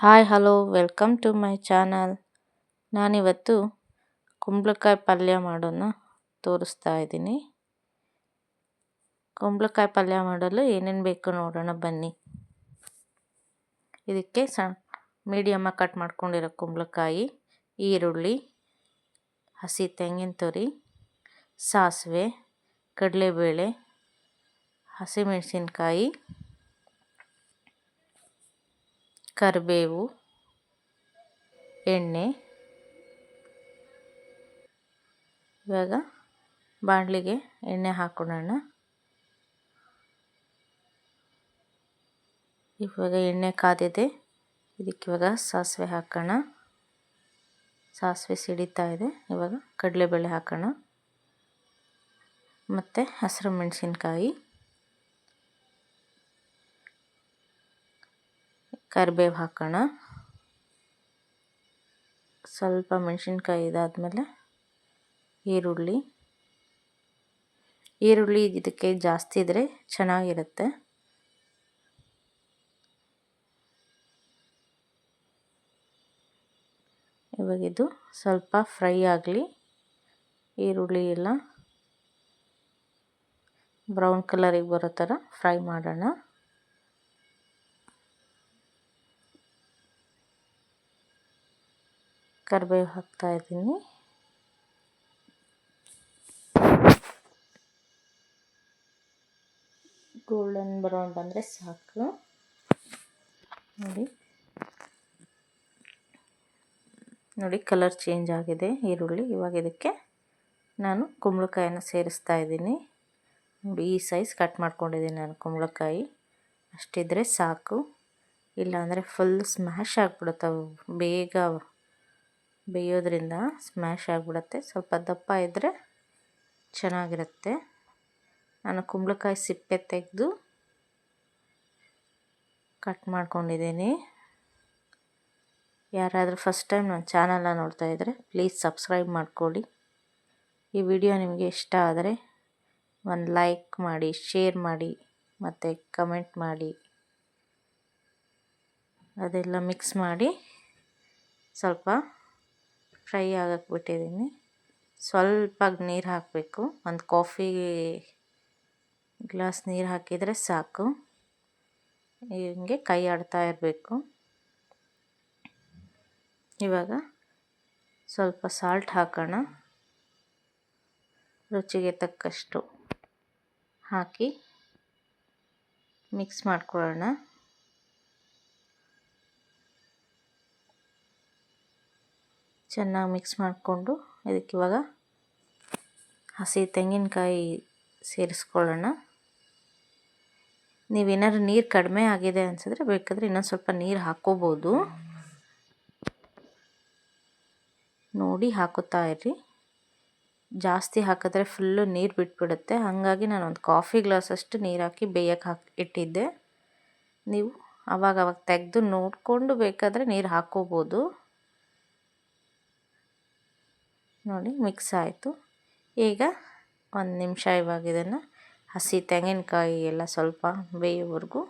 Hi, hello, welcome to my channel. ನಾನಿವತ್ತು ಕುಂಬಳಕಾಯಿ ಪಲ್ಯ ಮಾಡೋಣ ತೋರಿಸ್ತಾ ಇದ್ದೀನಿ. ಕುಂಬಳಕಾಯಿ ಪಲ್ಯ ಮಾಡಲು ಏನೇನು ಬೇಕು ನೋಡೋಣ, ಬನ್ನಿ. ಇದಕ್ಕೆ ಸಣ್ಣ ಮೀಡಿಯಮ್ಮಾಗಿ ಕಟ್ ಮಾಡ್ಕೊಂಡಿರೋ ಕುಂಬಳಕಾಯಿ, ಈರುಳ್ಳಿ, ಹಸಿ ತೆಂಗಿನ ತುರಿ, ಸಾಸಿವೆ, ಕಡಲೆಬೇಳೆ, ಹಸಿಮೆಣಸಿನ್ಕಾಯಿ ಕರಿಬೇವು, ಎಣ್ಣೆ, ಇವಾಗ ಬಾಣಲಿಗೆ ಎಣ್ಣೆ ಹಾಕೊಳ್ಳೋಣ ಇವಾಗ ಎಣ್ಣೆ ಕಾದಿದೆ, ಇದಕ್ಕೆ ಇವಾಗ ಸಾಸಿವೆ ಹಾಕೋಣ. ಸಾಸಿವೆ ಸಿಡಿತಾ ಇದೆ, ಇವಾಗ ಕಡಲೆಬೇಳೆ ಹಾಕೋಣ. ಮತ್ತು ಹಸಿರು ಮೆಣಸಿನ್ಕಾಯಿ. ಕರಿಬೇವು ಹಾಕೋಣ. ಸ್ವಲ್ಪ ಮೆಣಸಿನ್ಕಾಯಿ ಇದಾದಮೇಲೆ ಈರುಳ್ಳಿ. ಈರುಳ್ಳಿ ಇದಕ್ಕೆ ಜಾಸ್ತಿ ಇದ್ದರೆ ಚೆನ್ನಾಗಿರುತ್ತೆ. ಇವಾಗ ಇದು ಸ್ವಲ್ಪ ಫ್ರೈ ಆಗಲಿ. ಈರುಳ್ಳಿ ಎಲ್ಲ ಬ್ರೌನ್ ಕಲರಿಗೆ ಬರೋ ಥರ ಫ್ರೈ ಮಾಡೋಣ. ಕರಿಬೇವು ಹಾಕ್ತಾ ಇದ್ದೀನಿ. ಗೋಲ್ಡನ್ ಬ್ರೌನ್ ಬಂದರೆ ಸಾಕು. ನೋಡಿ. ನೋಡಿ ಕಲರ್ ಚೇಂಜ್ ಆಗಿದೆ ಈರುಳ್ಳಿ. ಇವಾಗ ಇದಕ್ಕೆ ನಾನು ಕುಂಬಳಕಾಯಿನ ಸೇರಿಸ್ತಾ ಇದ್ದೀನಿ. ನೋಡಿ ಈ ಸೈಜ್ ಕಟ್ ಮಾಡ್ಕೊಂಡಿದ್ದೀನಿ ನಾನು ಕುಂಬಳಕಾಯಿ. ಅಷ್ಟಿದ್ರೆ ಸಾಕು. ಇಲ್ಲಾಂದರೆ ಫುಲ್ ಸ್ಮ್ಯಾಶ್ ಆಗಿಬಿಡುತ್ತವೆ. ಬೇಗ ಬೇಯೋದ್ರಿಂದ ಸ್ಮ್ಯಾಶ್ ಆಗಿಬಿಡತ್ತೆ. ಸ್ವಲ್ಪ ದಪ್ಪ ಇದ್ದರೆ ಚೆನ್ನಾಗಿರುತ್ತೆ. ನಾನು ಕುಂಬಳಕಾಯಿ ಸಿಪ್ಪೆ ತೆಗೆದು ಕಟ್ ಮಾಡ್ಕೊಂಡಿದ್ದೀನಿ. ಯಾರಾದರೂ ಫಸ್ಟ್ ಟೈಮ್ ನನ್ನ ಚಾನಲ್ನ ನೋಡ್ತಾ ಇದ್ದರೆ ಪ್ಲೀಸ್ ಸಬ್ಸ್ಕ್ರೈಬ್ ಮಾಡ್ಕೊಳ್ಳಿ. ಈ ವಿಡಿಯೋ ನಿಮಗೆ ಇಷ್ಟ ಆದರೆ ಒಂದು ಲೈಕ್ ಮಾಡಿ ಶೇರ್ ಮಾಡಿ, ಮತ್ತು ಕಮೆಂಟ್ ಮಾಡಿ. ಅದೆಲ್ಲ ಮಿಕ್ಸ್ ಮಾಡಿ ಸ್ವಲ್ಪ ಫ್ರೈ ಆಗಕ್ಕೆ ಬಿಟ್ಟಿದ್ದೀನಿ ಸ್ವಲ್ಪ ನೀರು ಹಾಕಬೇಕು. ಒಂದು ಕಾಫಿ ಗ್ಲಾಸ್ ನೀರು ಹಾಕಿದರೆ ಸಾಕು. ಹಿಂಗೆ ಕೈ ಆಡ್ತಾ ಇರಬೇಕು. ಇವಾಗ ಸ್ವಲ್ಪ ಸಾಲ್ಟ್ ಹಾಕೋಣ. ರುಚಿಗೆ ತಕ್ಕಷ್ಟು ಹಾಕಿ ಮಿಕ್ಸ್ ಮಾಡ್ಕೊಳ್ಳೋಣ. ಚೆನ್ನಾಗಿ ಮಿಕ್ಸ್ ಮಾಡಿಕೊಂಡು ಇದಕ್ಕೆ ಇವಾಗ ಹಸಿ ತೆಂಗಿನಕಾಯಿ ಸೇರಿಸ್ಕೊಳ್ಳೋಣ. ನೀವೇನಾದ್ರು ನೀರು ಕಡಿಮೆ ಆಗಿದೆ ಅನಿಸಿದ್ರೆ ಬೇಕಾದರೆ ಇನ್ನೊಂದು ಸ್ವಲ್ಪ ನೀರು ಹಾಕ್ಕೋಬೋದು. ನೋಡಿ, ಹಾಕುತ್ತಾ ಇರ್ರಿ. ಜಾಸ್ತಿ ಹಾಕಿದ್ರೆ ಫುಲ್ಲು ನೀರು ಬಿಟ್ಬಿಡುತ್ತೆ. ಹಾಗಾಗಿ ನಾನು ಒಂದು ಕಾಫಿ ಗ್ಲಾಸಷ್ಟು ನೀರು ಹಾಕಿ ಬೇಯಕ್ಕೆ ಹಾಕಿ ಇಟ್ಟಿದ್ದೆ. ನೀವು ಅವಾಗ ಅವಾಗ ತೆಗೆದು ನೋಡಿಕೊಂಡು ಬೇಕಾದರೆ ನೀರು ಹಾಕ್ಕೋಬೋದು. ನೋಡಿ ಮಿಕ್ಸ್ ಆಯಿತು. ಈಗ ಒಂದು ನಿಮಿಷ ಇವಾಗ ಇದನ್ನು ಹಸಿ ತೆಂಗಿನಕಾಯಿ ಎಲ್ಲ ಸ್ವಲ್ಪ ಬೇಯೋವರೆಗೂ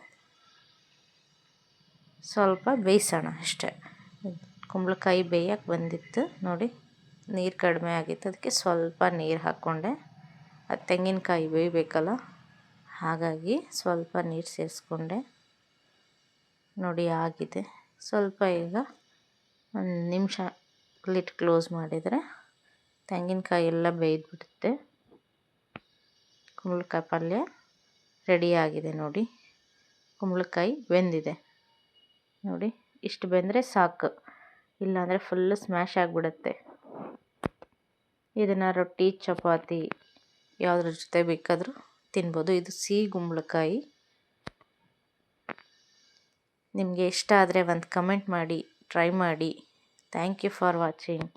ಸ್ವಲ್ಪ ಬೇಯಿಸೋಣ ಅಷ್ಟೇ. ಕುಂಬಳಕಾಯಿ ಬೇಯಕ್ಕೆ ಬಂದಿತ್ತು. ನೋಡಿ, ನೀರು ಕಡಿಮೆ ಆಗಿತ್ತು. ಅದಕ್ಕೆ ಸ್ವಲ್ಪ ನೀರು ಹಾಕ್ಕೊಂಡೆ ಅದು ತೆಂಗಿನಕಾಯಿ ಬೇಯಬೇಕಲ್ಲ? ಹಾಗಾಗಿ ಸ್ವಲ್ಪ ನೀರು ಸೇರಿಸ್ಕೊಂಡೆ. ನೋಡಿ, ಆಗಿದೆ. ಸ್ವಲ್ಪ ಈಗ ಒಂದು ನಿಮಿಷ ಲಿಟ್ ಕ್ಲೋಸ್ ಮಾಡಿದರೆ ತೆಂಗಿನಕಾಯಿ ಎಲ್ಲ ಬೇಯ್ದುಬಿಡುತ್ತೆ. ಕುಂಬಳಕಾಯಿ ಪಲ್ಯ ರೆಡಿಯಾಗಿದೆ ನೋಡಿ. ಕುಂಬಳಕಾಯಿ ಬೆಂದಿದೆ. ನೋಡಿ, ಇಷ್ಟು ಬೆಂದರೆ ಸಾಕು. ಇಲ್ಲಾಂದರೆ ಫುಲ್ಲು ಸ್ಮ್ಯಾಶ್ ಆಗಿಬಿಡುತ್ತೆ. ಇದನ್ನು ರೊಟ್ಟಿ, ಚಪಾತಿ ಯಾವುದ್ರ ಜೊತೆ ಬೇಕಾದರೂ ತಿನ್ಬೋದು. ಇದು ಸಿಹಿ ಕುಂಬಳಕಾಯಿ. ನಿಮಗೆ ಇಷ್ಟ ಆದರೆ ಒಂದು ಕಮೆಂಟ್ ಮಾಡಿ ಟ್ರೈ ಮಾಡಿ. Thank you for watching